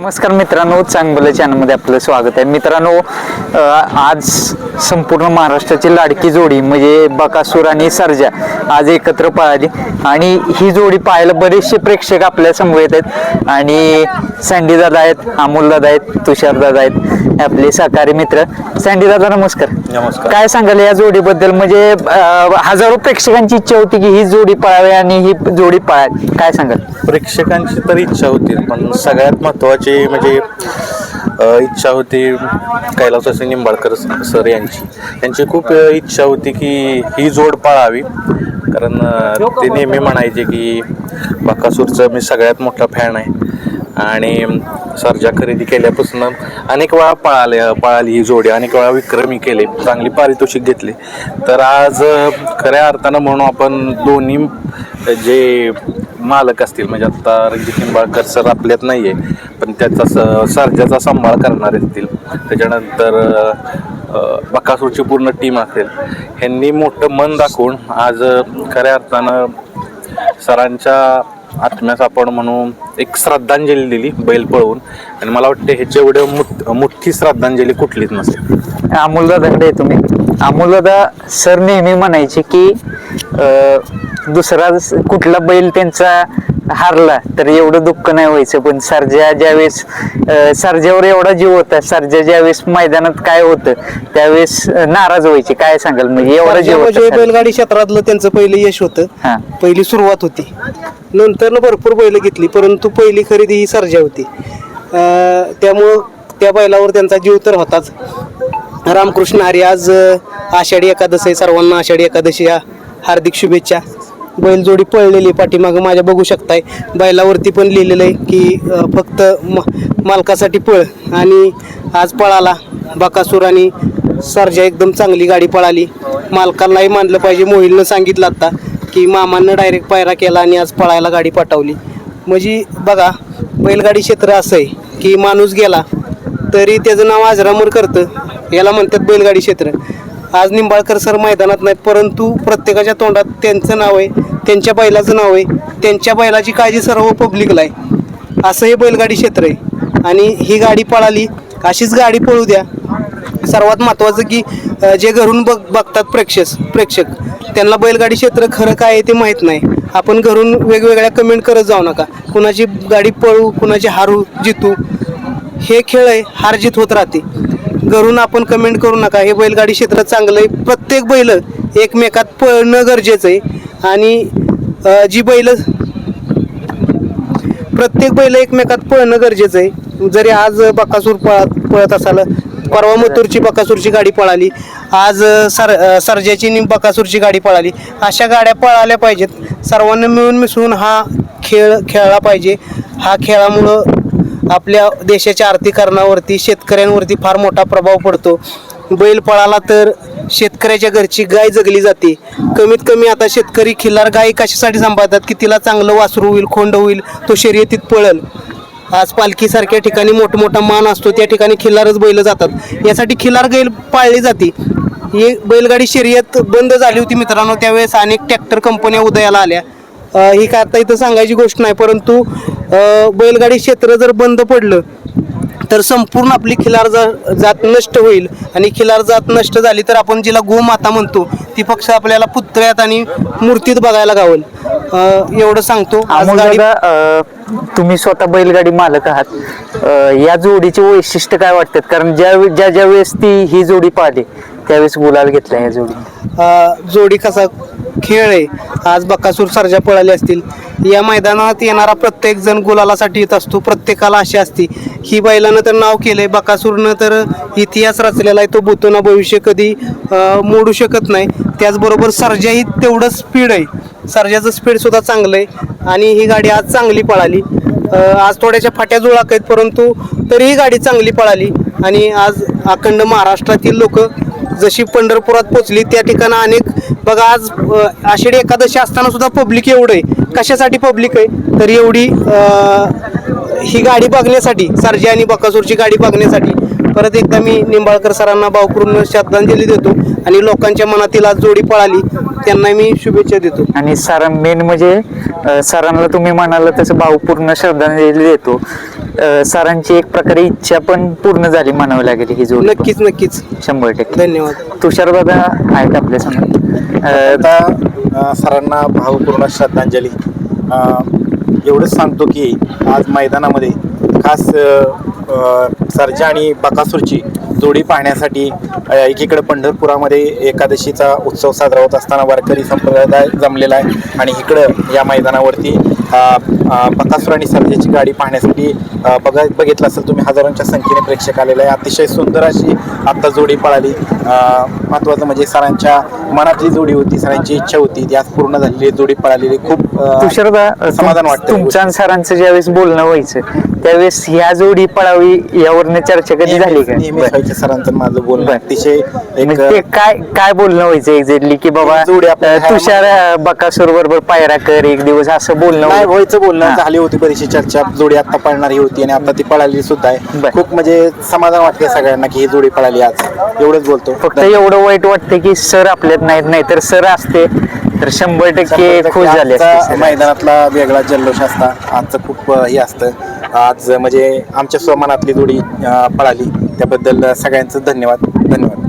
नमस्कार मित्रांनो चांगलं चॅनलमध्ये आपलं स्वागत आहे. मित्रांनो आज संपूर्ण महाराष्ट्राची लाडकी जोडी म्हणजे बकासूर आणि सर्जा आज एकत्र पळाली. आणि ही जोडी पाहायला बरेचसे प्रेक्षक आपल्यासमोर येत आहेत. आणि सँडी दादा आहेत अमोल दादा आहेत तुषार दादा आहेत आपले सहकारी मित्र. सँडी दादा नमस्कार. नमस्कार. काय सांगाल या जोडीबद्दल? म्हणजे अ, हजारो प्रेक्षकांची इच्छा होती की ही जोडी पळावी आणि ही जोडी पळावी. काय सांगाल? प्रेक्षकांची तर इच्छा होती पण सगळ्यात महत्त्वाची म्हणजे अ, इच्छा होती कैलास निंबाळकर सर यांची. त्यांची खूप अ, इच्छा होती की ही जोड पाळावी. कारण अ, ते नेहमी म्हणायचे की बकासूरचं मी सगळ्यात मोठा फॅन आहे. आणि सर्जा खरेदी केल्यापासून अनेक वेळा पळाले पळाली ही जोडी अनेक वेळा विक्रमी केले चांगली पारितोषिक घेतले. तर आज खऱ्या अर्थानं म्हणून आपण दोन्ही जे मालक असतील म्हणजे आता रणजित निंबाळकर सर आपल्यात नाही आहे पण त्याचा स सर्जाचा सांभाळ करणारे असतील. त्याच्यानंतर बकासूरची पूर्ण टीम असेल. ह्यांनी मोठं मन दाखवून आज खऱ्या अर्थानं सरांच्या आत्म्यास आपण म्हणून एक श्रद्धांजली दिली बैल पळवून. आणि मला वाटतं ह्याच्या एवढं मोठी श्रद्धांजली कुठलीच नसेल अमोल दादाकडे येतो मी सर नेहमी म्हणायचे की दुसरा स- कुठला बैल त्यांचा हारला तर एवढं दुःख नाही व्हायचं. पण सर्जा ज्यावेळेस सर्जावर एवढा जीव होता सर्जा ज्यावेळेस मैदानात काय होतं त्यावेळेस नाराज व्हायचे. काय सांगाल? म्हणजे एवढा जीव म्हणजे बैलगाडी क्षेत्रातलं त्यांचं पहिलं यश होतं. हा. पहिली सुरुवात होती. नंतर भरपूर बैल घेतली परंतु पहिली खरेदी ही सर्जा होती. अं, त्यामुळं त्या बैलावर त्यांचा जीव तर होताच. रामकृष्ण हरी आज अं, आषाढी एकादशी आहे. सर्वांना आषाढी एकादशी या हार्दिक शुभेच्छा. बैलजोडी पळलेली पाठीमागं. माझ्या बघू शकताय बैलावरती पण लिहिलेलं आहे की फक्त म मालकासाठी पळ. आणि आज पळाला बकासूर आणि सरजा एकदम चांगली गाडी पळाली. मालकालाही मानलं पाहिजे. मोहिलनं सांगितलं आता की मामानं डायरेक्ट पायरा केला आणि आज पळायला गाडी पाठवली. म्हणजे बघा बैलगाडी क्षेत्र असं आहे की माणूस गेला तरी त्याचं नाव आजरामर करतं याला म्हणतात बैलगाडी क्षेत्र. आज निंबाळकर सर मैदानात नाहीत परंतु प्रत्येकाच्या तोंडात त्यांचं नाव आहे त्यांच्या बैलाचं नाव आहे त्यांच्या बैलाची काळजी सर्व पब्लिकला आहे. असं हे बैलगाडी क्षेत्र आहे. आणि ही गाडी पळाली अशीच गाडी पळू द्या. सर्वात महत्त्वाचं की जे घरून बघ बघतात प्रेक्षक प्रेक्षक त्यांना बैलगाडी क्षेत्र खरं काय आहे ते माहीत नाही. आपण घरून वेगवेगळ्या कमेंट करत जाऊ नका. कुणाची गाडी पळू कुणाची हारू जितू हे खेळ आहे हार जीत होत राहते. घरून आपण कमेंट करू नका. हे बैलगाडी क्षेत्र चांगलं आहे. प्रत्येक बैल एकमेकात पळणं गरजेचं आहे. आणि जी बैल प्रत्येक बैल एकमेकात पळणं गरजेचं आहे. जरी आज बकासूर पळत पळत असाल परवा मथुरची बकासूरची गाडी पळाली. आज सर अ, सर्जाची नि बकासूरची गाडी पळाली. अशा गाड्या पळाल्या पाहिजेत. सर्वांना मिळून मिसळून हा खेळ खेळला पाहिजे. हा खेळामुळं आपल्या देशाच्या आर्थिकरणावरती शेतकऱ्यांवरती फार मोठा प्रभाव पडतो. बैल पळाला तर शेतकऱ्याच्या घरची गाय जगली जाते. कमीत कमी आता शेतकरी खिल्लार गाय कशासाठी सांभाळतात की तिला चांगलं वासरू होईल खोंड होईल तो शर्यतीत पळल. आज पालखीसारख्या ठिकाणी मोठमोठा मान असतो त्या ठिकाणी खिल्लारच बैल जातात. यासाठी खिल्लार गाय पाळली जाते. ही बैलगाडी शर्यत बंद झाली होती मित्रांनो त्यावेळेस अनेक ट्रॅक्टर कंपन्या उदयाला आल्या. ही करता आता इथं सांगायची गोष्ट नाही परंतु बैलगाडी क्षेत्र जर बंद पडलं तर संपूर्ण आपली खिलार जा- जात नष्ट होईल. आणि खिलार जात नष्ट झाली तर आपण जिला गोमाता म्हणतो ती फक्त आपल्याला पुतळ्यात आणि मूर्तीत बघायला गावल. अ, एवढं सांगतो. आज अमोल गाडी दादा अं, तुम्ही स्वतः बैलगाडी मालक आहात. अं, या जोडीचे वैशिष्ट्य काय वाटतात? कारण ज्या ज्या ज्या वेळेस ती ही जोडी पाहिली त्यावेळेस गुलाल घेतला या जोडी अ, जोडी कसा खेळ आहे? आज बकासूर सर्जा पळाले असतील. या मैदानात येणारा प्रत्येक जण गुलालासाठी येत असतो. प्रत्येकाला अशी असते. ही बैलानं तर नाव केलंय. बकासूरनं तर इतिहास रचलेला आहे. तो भूतोना भविष्य कधी अ, मोडू शकत नाही. त्याचबरोबर सर्जाही तेवढं स्पीड आहे. सर्जाचं स्पीड सुद्धा चांगलं आहे आणि ही गाडी आज चांगली पळाली. आज थोड्याशा फाट्या जुळाक आहेत परंतु तरीही गाडी चांगली पळाली. आणि आज अखंड महाराष्ट्रातील लोक जशी पंढरपुरात पोचली त्या ठिकाणी अनेक बघा आज आषाढी एकादशी असताना सुद्धा पब्लिक एवढं आहे. कशासाठी पब्लिक आहे? तर एवढी ही गाडी बघण्यासाठी सर्जी आणि बकासूरची गाडी बघण्यासाठी. परत एकदा मी निंबाळकर सरांना भावपूर्ण श्रद्धांजली देतो आणि लोकांच्या मनातील आज जोडी पळाली त्यांना मी शुभेच्छा देतो. आणि सर मेन म्हणजे सरांना तुम्ही म्हणाल तसं भावपूर्ण श्रद्धांजली देतो. सरांची एक प्रकारे इच्छा पण पूर्ण झाली म्हणावी लागेल ही जोडी नक्कीच नक्कीच. शंभर टक्के. धन्यवाद. तुषार दादा आहेत आपल्यासमोर. सरांना भावपूर्ण श्रद्धांजली. एवढंच सांगतो की आज मैदानामध्ये खास सर्जा आणि बकासूरची जोडी पाहण्यासाठी एकीकडे पंढरपुरामध्ये एकादशीचा उत्सव साजरा होत असताना वारकरी संप्रदाय जमलेला आहे आणि इकडं या मैदानावरती बकासूर आणि सर्जेची गाडी पाहण्यासाठी बघा बघितलं असेल तुम्ही हजारोंच्या संख्येने प्रेक्षक आलेला आहे. अतिशय सुंदर अशी आत्ता जोडी पळाली. महत्त्वाचं म्हणजे सरांच्या मनातली जोडी होती सरांची इच्छा होती ती आज पूर्ण झालेली जोडी पळालेली खूप अ, तुषार दादा समाधान वाटतं तुमचं आणि सरांचं ज्यावेळेस बोलणं व्हायचं त्यावेळेस ह्या जोडी पळावी यावरनं चर्चा कधी झाली का नेहमी बरं. सरांचं आणि माझं बोलणं बरं. अतिशय एक म्हणजे ते काय काय बोलणं व्हायचं एक्झॅक्टली की बाबा जोडी आपल्या अं, तुषार अं, बकासूर बरोबर पायरा कर एक दिवस असं बोलणं नाही व्हायचं. व्हायचं बोलणं हा. झाली होती बरीचशी चर्चा जोडी आता पळणारी होती आणि आता ती पळाली सुद्धा आहे बरं. खूप म्हणजे समाधान वाटते सगळ्यांना की ही जोडी पळाली आज एवढंच बोलतो फक्त एवढं वाईट वाटतं की सर आपल्यात नाहीत नाही तर सर असते तर शंभर टक्के खुश झाले असते आजचा सर. मैदानातला वेगळा जल्लोष असता आजचं खूप अ, हे असतं. आज म्हणजे आमच्या स्वमनातली जोडी अ, पळाली. त्याबद्दल सगळ्यांचं धन्यवाद धन्यवाद.